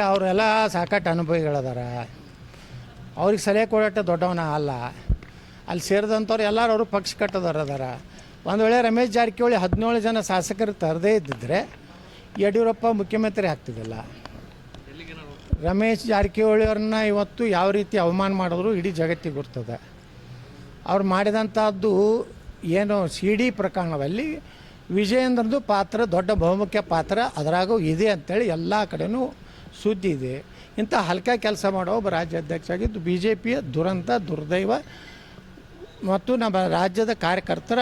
ಅವರೆಲ್ಲ ಸಾಕಷ್ಟು ಅನುಭವಿಗಳದಾರ. ಅವ್ರಿಗೆ ಸಲಹೆ ಕೊಡೋಟ ದೊಡ್ಡವನ ಅಲ್ಲ. ಅಲ್ಲಿ ಸೇರಿದಂಥವ್ರು ಎಲ್ಲರೂ ಅವರು ಪಕ್ಷ ಕಟ್ಟದವ್ರು ಅದಾರ ಒಂದು ವೇಳೆ ರಮೇಶ್ ಜಾರಕಿಹೊಳಿ ಹದಿನೇಳು ಜನ ಶಾಸಕರು ತರದೇ ಇದ್ದಿದ್ರೆ ಯಡಿಯೂರಪ್ಪ ಮುಖ್ಯಮಂತ್ರಿ ಆಗ್ತಿದ್ದಿಲ್ಲ. ರಮೇಶ್ ಜಾರಕಿಹೊಳಿ ಅವ್ರನ್ನ ಇವತ್ತು ಯಾವ ರೀತಿ ಅವಮಾನ ಮಾಡಿದ್ರು ಇಡೀ ಜಗತ್ತಿಗೆ ಗುರ್ತದೆ. ಅವ್ರು ಮಾಡಿದಂಥದ್ದು ಏನು ಸಿ ಡಿ ಪ್ರಕರಣದಲ್ಲಿ ವಿಜಯೇಂದ್ರದ್ದು ಪಾತ್ರ, ದೊಡ್ಡ ಬಹುಮುಖ್ಯ ಪಾತ್ರ, ಅದರಾಗೂ ಇದೆ ಅಂತೇಳಿ ಎಲ್ಲ ಕಡೆನೂ ಸುದ್ದಿ ಇದೆ. ಇಂಥ ಹಲ್ಕ ಕೆಲಸ ಮಾಡೋ ಒಬ್ಬ ರಾಜ್ಯಾಧ್ಯಕ್ಷ ಆಗಿದ್ದು ಬಿ ಜೆ ಪಿಯ ದುರಂತ ದುರ್ದೈವ ಮತ್ತು ನಮ್ಮ ರಾಜ್ಯದ ಕಾರ್ಯಕರ್ತರ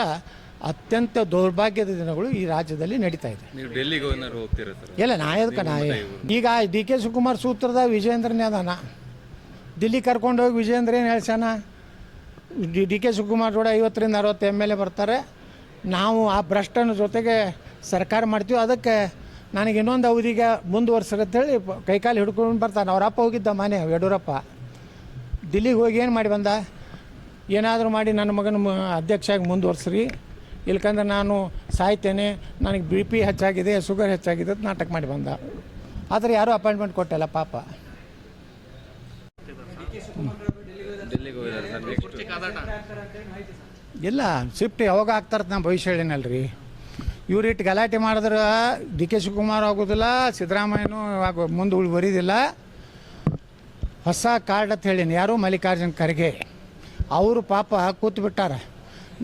ಅತ್ಯಂತ ದೌರ್ಭಾಗ್ಯದ ದಿನಗಳು ಈ ರಾಜ್ಯದಲ್ಲಿ ನಡೀತಾ ಇದೆ. ನೀವು ಡೆಲ್ಲಿಗೆ ಏನಾದ್ರು ಹೋಗ್ತೀರಾ ಸರ್? ಇಲ್ಲ ನಾ ಎದಕ್ಕೆ ನಾ ಈಗ ಡಿ ಕೆ ಶಿವಕುಮಾರ್ ಸೂತ್ರದ ವಿಜೇಂದ್ರನೇ ಅದಾನ ದಿಲ್ಲಿ ಕರ್ಕೊಂಡೋಗಿ ವಿಜೇಂದ್ರ ಏನು ಹೇಳ್ಸಾನ ಡಿ ಡಿ ಕೆ ಶಿವಕುಮಾರ್ ಜೋಡ ಐವತ್ತರಿಂದ ಅರವತ್ತು ಎಂ ಎಲ್ ಎ ಬರ್ತಾರೆ. ನಾವು ಆ ಭ್ರಷ್ಟನ ಜೊತೆಗೆ ಸರ್ಕಾರ ಮಾಡ್ತೀವಿ. ಅದಕ್ಕೆ ನನಗೆ ಇನ್ನೊಂದು ಅವಧಿಗೆ ಮುಂದುವರ್ಸಕತ್ತೇಳಿ ಕೈಕಾಲು ಹಿಡ್ಕೊಂಡು ಬರ್ತಾನೆ. ಅವ್ರ ಅಪ್ಪ ಹೋಗಿದ್ದ ಮನೆ ಯಡಿಯೂರಪ್ಪ. ದಿಲ್ಲಿಗೆ ಹೋಗಿ ಏನು ಮಾಡಿ ಬಂದ? ಏನಾದರೂ ಮಾಡಿ ನನ್ನ ಮಗನ ಮ- ಅಧ್ಯಕ್ಷ ಆಗಿ ಮುಂದುವರ್ಸ್ರಿ. ಇಲ್ಕಂದ್ರೆ ನಾನು ಸಾಯ್ತೇನೆ. ನನಗೆ ಬಿ ಪಿ ಹೆಚ್ಚಾಗಿದೆ ಶುಗರ್ ಹೆಚ್ಚಾಗಿದೆ ಅಂತ ನಾಟಕ ಮಾಡಿ ಬಂದ. ಆದರೆ ಯಾರೂ ಅಪಾಯಿಂಟ್ಮೆಂಟ್ ಕೊಟ್ಟಿಲ್ಲ ಪಾಪ. ಇಲ್ಲ ಶಿಫ್ಟ್ ಯಾವಾಗ ಆಗ್ತಾರ ನಾ ಭವಿಷ್ಯ ಹೇಳಿನಲ್ರಿ. ಇವ್ರು ಇಟ್ಟು ಗಲಾಟೆ ಮಾಡಿದ್ರೆ ಡಿ ಕೆ ಶಿವಕುಮಾರ್ ಆಗೋದಿಲ್ಲ, ಸಿದ್ದರಾಮಯ್ಯನೂ ಆಗೋ ಮುಂದೆ ಉಳಿಬರಿದಿಲ್ಲ ಹೊಸ ಕಾರ್ಡ್ ಅಂತ ಹೇಳೀನಿ, ಯಾರು ಮಲ್ಲಿಕಾರ್ಜುನ್ ಖರ್ಗೆ? ಅವರು ಪಾಪ ಕೂತು ಬಿಟ್ಟಾರ.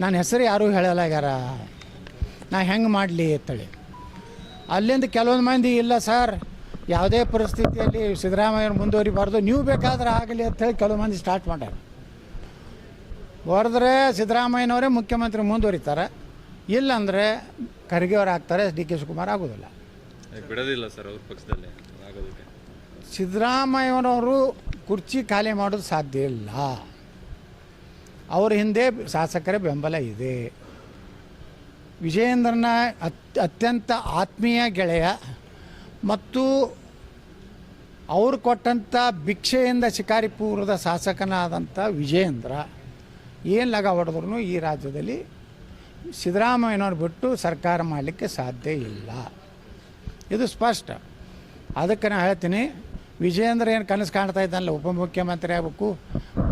ನನ್ನ ಹೆಸರು ಯಾರೂ ಹೇಳಲಾಗ್ಯಾರ? ನಾ ಹೆಂಗೆ ಮಾಡಲಿ ಅಂತೇಳಿ. ಅಲ್ಲಿಂದ ಕೆಲವೊಂದು ಮಂದಿ, ಇಲ್ಲ ಸರ್, ಯಾವುದೇ ಪರಿಸ್ಥಿತಿಯಲ್ಲಿ ಸಿದ್ದರಾಮಯ್ಯನ ಮುಂದುವರಿಬಾರ್ದು, ನೀವು ಬೇಕಾದ್ರೆ ಆಗಲಿ ಅಂತೇಳಿ ಕೆಲವು ಮಂದಿ ಸ್ಟಾರ್ಟ್ ಮಾಡ್ಯಾರ. ಹೊರದ್ರೆ ಸಿದ್ದರಾಮಯ್ಯನವರೇ ಮುಖ್ಯಮಂತ್ರಿ ಮುಂದುವರಿತಾರೆ. ಇಲ್ಲಾಂದರೆ ಖರ್ಗೆ ಅವ್ರು ಆಗ್ತಾರೆ ಡಿ ಕೆ ಶಿವಕುಮಾರ್ ಆಗೋದಿಲ್ಲ. ಬಿಡೋದಿಲ್ಲ ಸರ್ ಅವ್ರ ಪಕ್ಷದಲ್ಲಿ ಆಗೋದಕ್ಕೆ. ಸಿದ್ದರಾಮಯ್ಯನವರು ಕುರ್ಚಿ ಖಾಲಿ ಮಾಡೋದು ಸಾಧ್ಯ ಇಲ್ಲ. ಅವ್ರ ಹಿಂದೆ ಶಾಸಕರ ಬೆಂಬಲ ಇದೆ. ವಿಜಯೇಂದ್ರನ ಅತ್ ಅತ್ಯಂತ ಆತ್ಮೀಯ ಗೆಳೆಯ ಮತ್ತು ಅವರು ಕೊಟ್ಟಂಥ ಭಿಕ್ಷೆಯಿಂದ ಶಿಕಾರಿಪುರದ ಶಾಸಕನಾದಂಥ ವಿಜಯೇಂದ್ರ ಏನು ಲಗ ಹೊಡೆದ್ರು ಈ ರಾಜ್ಯದಲ್ಲಿ ಸಿದ್ದರಾಮಯ್ಯನವ್ರು ಬಿಟ್ಟು ಸರ್ಕಾರ ಮಾಡಲಿಕ್ಕೆ ಸಾಧ್ಯ ಇಲ್ಲ. ಇದು ಸ್ಪಷ್ಟ. ಅದಕ್ಕೆ ನಾನು ಹೇಳ್ತೀನಿ, ವಿಜಯೇಂದ್ರ ಏನು ಕನಸು ಕಾಣ್ತಾ ಇದ್ದಾನಲ್ಲ ಉಪಮುಖ್ಯಮಂತ್ರಿ ಆಗಬೇಕು.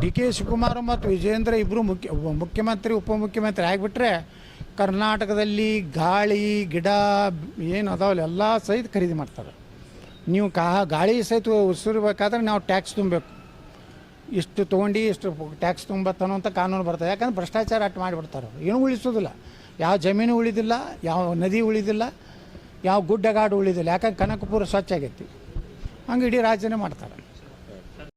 ಡಿ ಕೆ ಶಿವಕುಮಾರ್ ಮತ್ತು ವಿಜಯೇಂದ್ರ ಇಬ್ಬರು ಮುಖ್ಯ ಮುಖ್ಯಮಂತ್ರಿ ಉಪಮುಖ್ಯಮಂತ್ರಿ ಆಗಿಬಿಟ್ರೆ ಕರ್ನಾಟಕದಲ್ಲಿ ಗಾಳಿ, ಗಿಡ, ಏನು ಅದಾವಲ್ಲ ಎಲ್ಲ ಸಹಿತ ಖರೀದಿ ಮಾಡ್ತಾರೆ. ನೀವು ಕಾ, ಗಾಳಿ ಸಹಿತ ಉಸಿರ್ಬೇಕಾದ್ರೆ ನಾವು ಟ್ಯಾಕ್ಸ್ ತುಂಬಬೇಕು. ಇಷ್ಟು ತೊಗೊಂಡು, ಇಷ್ಟು ಟ್ಯಾಕ್ಸ್ ತುಂಬತ್ತನೋ ಅಂತ ಕಾನೂನು ಬರ್ತದೆ. ಯಾಕಂದ್ರೆ ಭ್ರಷ್ಟಾಚಾರ ಅಟ್ ಮಾಡಿಬಿಡ್ತಾರೆ ಏನು ಉಳಿಸೋದಿಲ್ಲ. ಯಾವ ಜಮೀನು ಉಳಿದಿಲ್ಲ, ಯಾವ ನದಿ ಉಳಿದಿಲ್ಲ, ಯಾವ ಗುಡ್ಡಗಾಡು ಉಳಿದಿಲ್ಲ. ಯಾಕಂದ್ರೆ ಕನಕಪುರ ಸ್ವಚ್ಛ ಆಗೈತಿ. ಹಂಗೆ ಇಡೀ ರಾಜ್ಯನೇ ಮಾಡ್ತಾರೆ.